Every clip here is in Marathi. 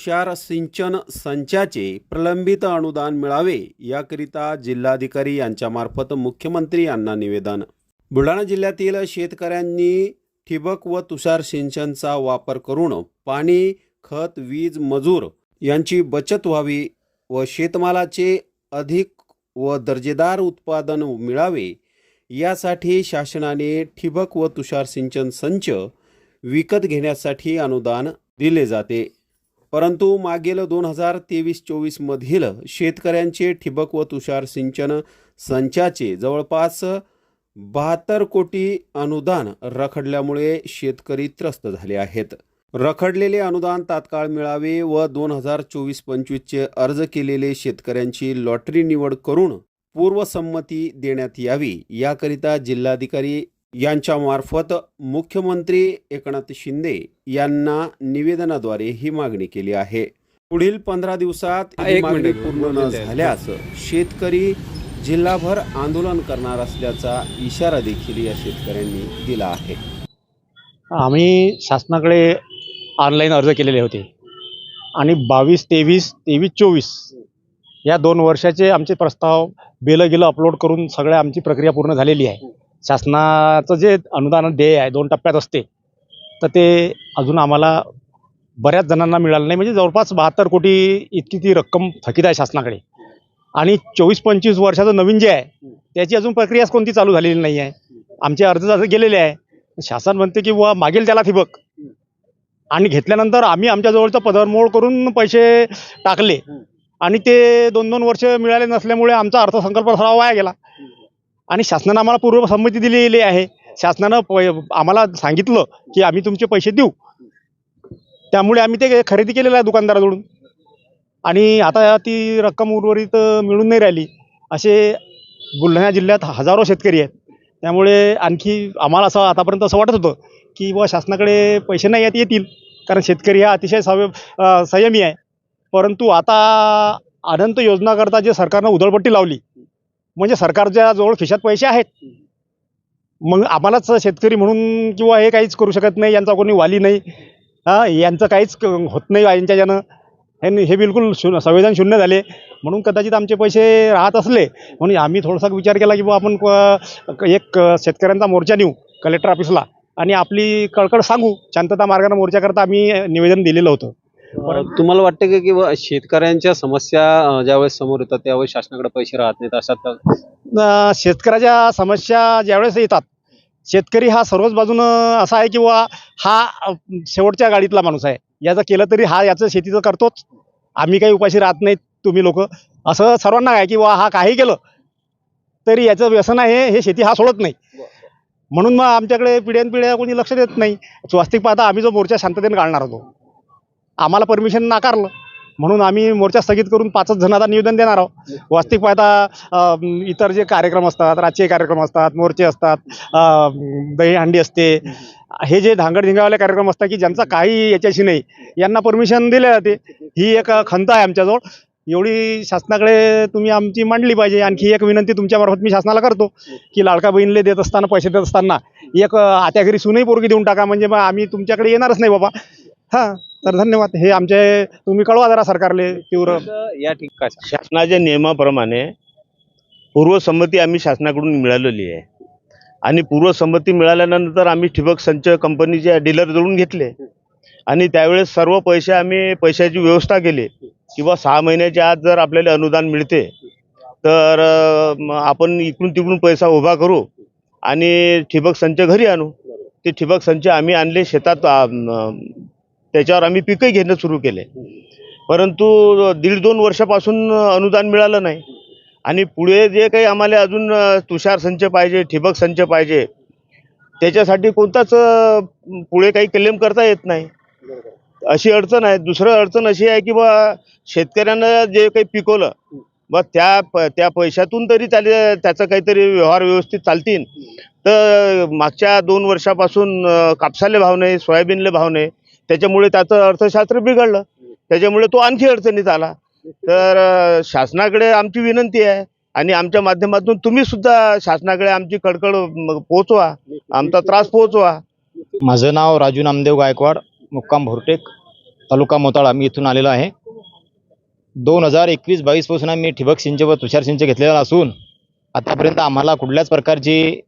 तुषार सिंचन संचाचे प्रलंबित अनुदान मिळावे याकरिता जिल्हाधिकारी यांच्यामार्फत मुख्यमंत्री यांना निवेदन. बुलढाणा जिल्ह्यातील शेतकऱ्यांनी ठिबक व तुषार सिंचनचा वापर करून पाणी खत वीज मजूर यांची बचत व्हावी व शेतमालाचे अधिक व दर्जेदार उत्पादन मिळावे यासाठी शासनाने ठिबक व तुषार सिंचन संच विकत घेण्यासाठी अनुदान दिले जाते. परंतु मागील दोन हजार तेवीस चोवीसमधील शेतकऱ्यांचे ठिबक व तुषार सिंचन संचाचे जवळपास बहात्तर कोटी अनुदान रखडल्यामुळे शेतकरी त्रस्त झाले आहेत. रखडलेले अनुदान तात्काळ मिळावे व दोन हजार चोवीस पंचवीसचे अर्ज केलेले शेतकऱ्यांची लॉटरी निवड करून पूर्वसंमती देण्यात यावी याकरिता जिल्हाधिकारी यांच्या मार्फत मुख्यमंत्री एकनाथ शिंदे यांना निवेदनाद्वारे ही मागणी केली आहे. पुढील पंधरा दिवसात एक मागणी मिनिट, पूर्ण न. झाल्यास शेतकरी जिल्हाभर आंदोलन करणार असल्याचा इशारा देखील या शेतकऱ्यांनी दिला आहे. आम्ही शासनाकडे ऑनलाईन अर्ज केलेले होते. आणि बावीस तेवीस तेवीस चोवीस या दोन वर्षाचे आमचे प्रस्ताव बिलं गिलं अपलोड करून सगळ्या आमची प्रक्रिया पूर्ण झालेली आहे. शासनाचं जे अनुदान देय आहे दोन टप्प्यात असते तर ते अजून आम्हाला बऱ्याच जणांना मिळालं नाही. म्हणजे जवळपास बहात्तर कोटी इतकी ती रक्कम थकीत आहे शासनाकडे. आणि चोवीस पंचवीस वर्षाचं नवीन जे आहे त्याची अजून प्रक्रियाच कोणती चालू झालेली नाही आहे. आमचे अर्ज जसे गेलेले आहे. शासन म्हणते की बुवा मागेल त्याला ठिबक. आणि घेतल्यानंतर आम्ही आमच्या जवळचं पदरमोड करून पैसे टाकले. आणि ते दोन दोन वर्ष मिळाले नसल्यामुळे आमचा अर्थसंकल्प सराव वाया गेला. आणि शासनानं आम्हाला पूर्वसंमती दिलेली आहे. शासनानं प आम्हाला सांगितलं की आम्ही तुमचे पैसे देऊ. त्यामुळे आम्ही ते खरेदी केलेलं आहे दुकानदाराजवळून. आणि आता ती रक्कम उर्वरित मिळून नाही राहिली. असे बुलढाणा जिल्ह्यात हजारो शेतकरी आहेत. त्यामुळे आणखी आम्हाला असं आतापर्यंत असं वाटत होतं की व शासनाकडे पैसे नाही आहेत येतील. कारण शेतकरी हा अतिशय सव संयमी आहे. परंतु आता अनंत योजनाकरता जे सरकारनं उधळपट्टी लावली म्हणजे सरकारच्या जवळ खिशात पैसे आहेत. मग आम्हालाच शेतकरी म्हणून किंवा हे काहीच करू शकत नाही यांचा कोणी वाली नाही. हां यांचं काहीच होत नाही यांच्याच्यानं हे हे बिलकुल शून्य संवेदन शून्य झाले. म्हणून कदाचित आमचे पैसे राहत असले. म्हणून आम्ही थोडासा विचार केला की बुवा आपण एक शेतकऱ्यांचा मोर्चा नेऊ कलेक्टर ऑफिसला आणि आपली कळकळ सांगू शांतता मार्गाने मोर्चाकरता आम्ही निवेदन दिलेलं होतं. तुम्हाला वाटतं का शेतकऱ्यांच्या समस्या ज्यावेळेस समोर येतात त्यावेळेस शासनाकडे पैसे राहत नाहीत अशात शेतकऱ्याच्या समस्या ज्यावेळेस येतात शेतकरी हा सर्वच बाजूनं असा आहे की बुवा हा शेवटच्या गाडीतला माणूस आहे. याचं केलं तरी हा याचं शेतीचं करतोच. आम्ही काही उपाशी राहत नाहीत तुम्ही लोक. असं सर्वांना आहे की बुवा हा काही केलं तरी याचं व्यसन आहे हे शेती हा सोडत नाही. म्हणून मग आमच्याकडे पिढ्यान पिढ्या कोणी लक्ष देत नाही. स्वास्तिक पाहता आम्ही जो मोर्चा शांततेने काढणार होतो आम्हाला परमिशन नाकारलं. म्हणून आम्ही मोर्चा स्थगित करून पाचच जण निवेदन देणार आहोत. वास्तविक पाहता इतर जे कार्यक्रम असतात राजकीय कार्यक्रम असतात मोर्चे असतात दहीहंडी असते हे जे धांगडधिंगावाले कार्यक्रम असतात की ज्यांचा काही याच्याशी नाही यांना परमिशन दिले जाते. ही एक खंत आहे आमच्याजवळ. एवढी शासनाकडे तुम्ही आमची मांडली पाहिजे. आणखी एक विनंती तुमच्यामार्फत मी शासनाला करतो की लाडका बहिणीला देत असताना पैसे देत असताना एक आत्या घरी सूनही पोरगी देऊन टाका. म्हणजे मग आम्ही तुमच्याकडे येणारच नाही बाबा. हां. तर धन्यवाद. हे आमचे तुम्ही कळवा जरा सरकारले तीव्र. या ठिकाणी शासनाच्या नियमाप्रमाणे पूर्वसंमती आम्ही शासनाकडून मिळालेली आहे. आणि पूर्वसंमती मिळाल्यानंतर आम्ही ठिबक संच कंपनीचे डीलर जळून घेतले. आणि त्यावेळेस सर्व पैसे आम्ही पैशाची व्यवस्था केली. किंवा सहा महिन्याच्या आत जर आपल्याला अनुदान मिळते तर आपण इकडून तिकडून पैसा उभा करू आणि ठिबक संच घरी आणू. ते ठिबक संच आम्ही आणले शेतात त्याच्यावर आम्ही पिकही घेणं सुरू केले परंतु दीड दोन वर्षापासून अनुदान मिळालं नाही. आणि पुढे जे काही आम्हाला अजून तुषार संच पाहिजे ठिबक संच पाहिजे त्याच्यासाठी कोणताच पुढे काही क्लेम करता येत नाही. अशी अडचण आहे. दुसरं अडचण अशी आहे की बा शेतकऱ्यांना जे काही पिकवलं मग त्या प त्या पैशातून तरी त्याला त्याचं काहीतरी व्यवहार व्यवस्थित चालतील. तर मागच्या दोन वर्षापासून कापसाले भाव नाही सोयाबीनले भाव नाही. त्याच्यामुळे त्याचं अर्थशास्त्र बिघडलं. त्याच्यामुळे तो आणखी अडचणीत आला. तर शासनाकडे आमची विनंती आहे आणि आमच्या माध्यमातून तुम्ही सुद्धा शासनाकडे आमची कडकड पोहोचवा. आमचा त्रास पोहोचवा. माझं नाव राजू नामदेव गायकवाड मुक्काम भोरटेक तालुका मोताळा. मी इथून आलेलो आहे. दोन हजार एकवीस बावीसपासून आम्ही ठिबक सिंचन व तुषार सिंचन घेतलेला असून आतापर्यंत आम्हाला कुठल्याच प्रकारची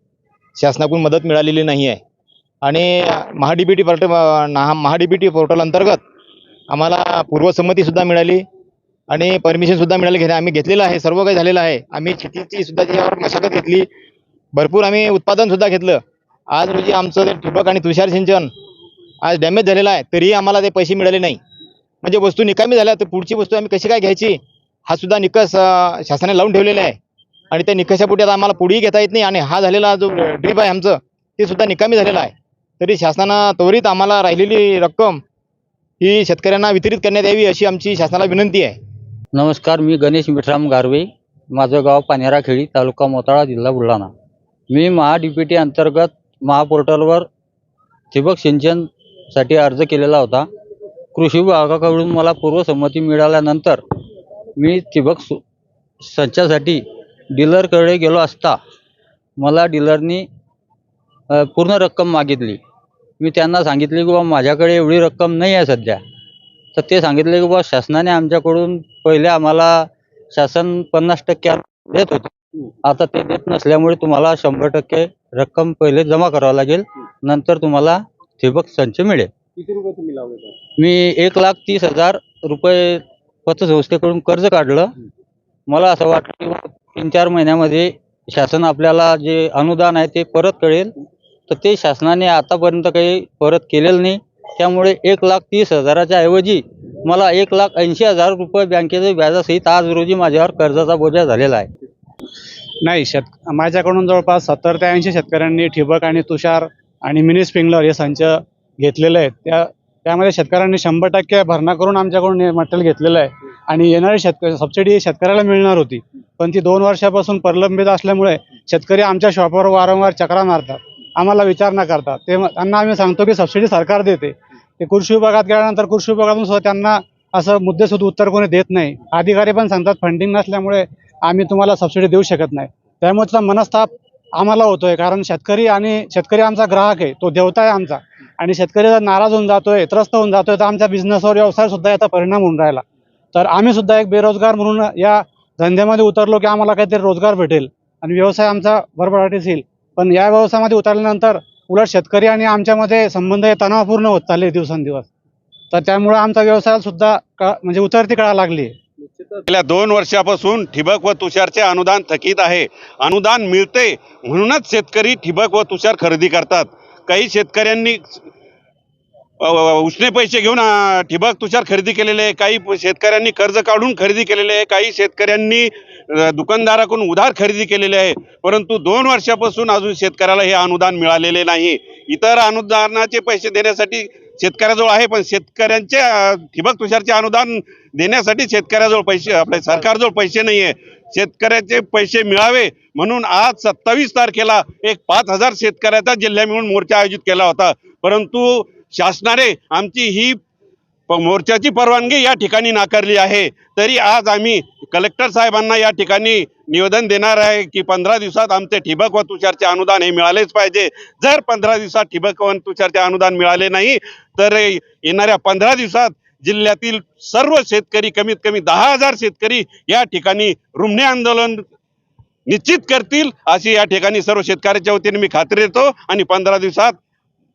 शासनाकडून मदत मिळालेली नाही आहे. आणि MahaDBT portal Maha D portal अंतर्गत आम्हाला पूर्वसंमतीसुद्धा मिळाली आणि परमिशनसुद्धा मिळाली. घेणे आम्ही घेतलेलं आहे सर्व काही झालेलं आहे. आम्ही शेतीची सुद्धा त्याच्यावर मशागत घेतली. भरपूर आम्ही उत्पादनसुद्धा घेतलं. आज रोजी आमचं ते ठिबक आणि तुषार सिंचन आज डॅमेज झालेलं आहे तरीही आम्हाला ते पैसे मिळाले नाही. म्हणजे वस्तू निकामी झाल्या तर पुढची वस्तू आम्ही कशी काय घ्यायची? हा सुद्धा निकष शासनाने लावून ठेवलेला आहे. आणि त्या निकषापुढे आता आम्हाला पुढेही घेता येत नाही. आणि हा झालेला जो ड्रीप आहे आमचं ते सुद्धा निकामी झालेला आहे. तरी शासनानं त्वरित आम्हाला राहिलेली रक्कम ही शेतकऱ्यांना वितरित करण्यात यावी अशी आमची शासनाला विनंती आहे. नमस्कार मी गणेश मिठराम गारवे. माझं गाव पानेराखेडी तालुका मोताळा जिल्हा बुलढाणा. मी महा डी पी टी अंतर्गत महापोर्टलवर ठिबक सिंचनसाठी अर्ज केलेला होता. कृषी विभागाकडून मला पूर्वसंमती मिळाल्यानंतर मी ठिबक सु संचासाठी डीलरकडे गेलो असता मला डीलरनी पूर्ण रक्कम मागितली. मी त्यांना सांगितले की बाबा माझ्याकडे एवढी रक्कम नाही आहे सध्या. तर ते सांगितले की बाबा शासनाने आमच्याकडून पहिले आम्हाला शासन पन्नास टक्के देत होते. आता ते देत नसल्यामुळे तुम्हाला शंभर टक्के रक्कम पहिले जमा करावं लागेल. नंतर तुम्हाला ठिबक संच मिळेल. किती रुपये तुम्ही लावले? मी एक लाख तीस हजार रुपये पतसंस्थेकडून कर्ज काढलं. मला असं वाटतं की बा तीन चार महिन्यामध्ये शासन आपल्याला जे अनुदान आहे ते परत करेल तर ते शासनाने आतापर्यंत काही परत केलेलं नाही. त्यामुळे एक लाख तीस हजाराच्या ऐवजी मला एक लाख ऐंशी हजार रुपये बँकेचे व्याजासहित आज रोजी माझ्यावर कर्जाचा बोजा झालेला आहे. नाही शेत माझ्याकडून जवळपास सत्तर ते ऐंशी शेतकऱ्यांनी ठिबक आणि तुषार आणि मिनी स्प्रिंगलर हे संच घेतलेले आहेत. त्या त्यामध्ये शेतकऱ्यांनी शंभर टक्के भरणा करून आमच्याकडून हे मटेरियल घेतलेलं आहे. आणि येणारी शेतकरी सबसिडी शेतकऱ्याला मिळणार होती. पण ती दोन वर्षापासून प्रलंबित असल्यामुळे शेतकरी आमच्या शॉपवर वारंवार चक्रा मारतात. आम्हाला विचार न करतात ते त्यांना आम्ही सांगतो की सबसिडी सरकार देते. ते कृषी विभागात गेल्यानंतर कृषी विभागातून सुद्धा त्यांना असं मुद्देसुद्धा उत्तर कोणी देत नाही. अधिकारी पण सांगतात फंडिंग नसल्यामुळे आम्ही तुम्हाला सबसिडी देऊ शकत नाही. त्यामुळे मनस्ताप आम्हाला होतोय कारण शेतकरी आणि शेतकरी आमचा ग्राहक आहे तो देवता आहे आमचा. आणि शेतकरी जर नाराज होऊन जातोय त्रस्त होऊन जातोय तर आमच्या बिझनेसवर व्यवसाय सुद्धा याचा परिणाम होऊन राहिला. तर आम्ही सुद्धा एक बेरोजगार म्हणून या धंद्यामध्ये उतरलो की आम्हाला काहीतरी रोजगार भेटेल. आणि व्यवसाय आमचा भरभराटीस येईल. पण या व्यवसायामध्ये उतरल्यानंतर उलट शेतकरी आणि आमच्यामध्ये संबंध हे तणावपूर्ण होत चालले दिवसेंदिवस. तर त्यामुळे आमचा व्यवसाय सुद्धा का म्हणजे उतरती कळा लागली. गेल्या दोन वर्षापासून ठिबक व तुषारचे अनुदान थकीत आहे. अनुदान मिळते म्हणूनच शेतकरी ठिबक व तुषार खरेदी करतात. काही शेतकऱ्यांनी उष्णे पैसे घेऊन ठिबक तुषार खरेदी केलेले आहे. काही शेतकऱ्यांनी कर्ज काढून खरेदी केलेले आहे. काही शेतकऱ्यांनी दुकानदाराकडून उधार खरेदी केलेले आहे. परंतु दोन वर्षापासून अजून शेतकऱ्याला हे अनुदान मिळालेले नाही. इतर अनुदानाचे पैसे देण्यासाठी शेतकऱ्याजवळ आहे पण शेतकऱ्यांचे ठिबक तुषारचे अनुदान देण्यासाठी शेतकऱ्याजवळ पैसे आपल्या सरकारजवळ पैसे नाही आहे शेतकऱ्याचे पैसे मिळावे म्हणून आज सत्तावीस तारखेला एक पाच हजार शेतकऱ्याचा जिल्हा मिळून मोर्चा आयोजित केला होता. परंतु शासनाने आमची ही मोर्चाची परवानगी या ठिकाणी नाकारली आहे. तरी आज आम्ही कलेक्टर साहेबांना या ठिकाणी निवेदन देणार आहे की पंधरा दिवसात आमचे ठिबक व तुषारचे अनुदान हे मिळालेच पाहिजे. जर पंधरा दिवसात ठिबक व तुषारचे अनुदान मिळाले नाही तर येणाऱ्या पंधरा दिवसात जिल्ह्यातील सर्व शेतकरी कमीत कमी दहा हजार शेतकरी या ठिकाणी रुमणे आंदोलन निश्चित करतील अशी या ठिकाणी सर्व शेतकऱ्याच्या वतीने मी खात्री देतो. आणि पंधरा दिवसात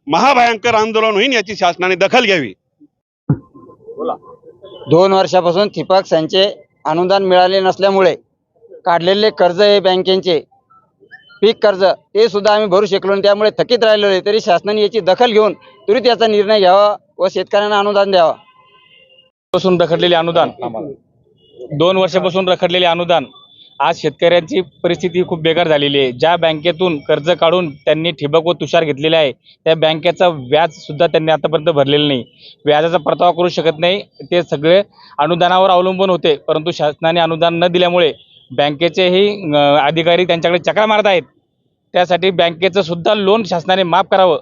महाभयंकर आंदोलन होईल याची शासनाने दखल घ्यावी. दोन वर्षापासून थिपक संचे अनुदान मिळाले नसल्यामुळे काढलेले कर्ज हे बँकेचे पीक कर्ज ते सुद्धा आम्ही भरू शकलो आणि त्यामुळे थकीत राहिलेलो आहे तरी शासनाने याची दखल घेऊन त्वरित याचा निर्णय घ्यावा व शेतकऱ्यांना अनुदान द्यावा. पासून रखडलेले अनुदान दोन वर्षापासून रखडलेले अनुदान. आज शेतकऱ्यांची परिस्थिती खूप बेकार झालेली आहे. ज्या बँकेतून कर्ज काढून त्यांनी ठिबक व तुषार घेतलेले आहे त्या बँकेचं व्याज सुद्धा त्यांनी आतापर्यंत भरलेलं नाही. व्याजाचा परतावा करू शकत नाही. ते सगळे अनुदानावर अवलंबून होते परंतु शासनाने अनुदान न दिल्यामुळे बँकेचेही अधिकारी त्यांच्याकडे चक्रा मारत आहेत. त्यासाठी बँकेचं सुद्धा लोन शासनाने माफ करावं.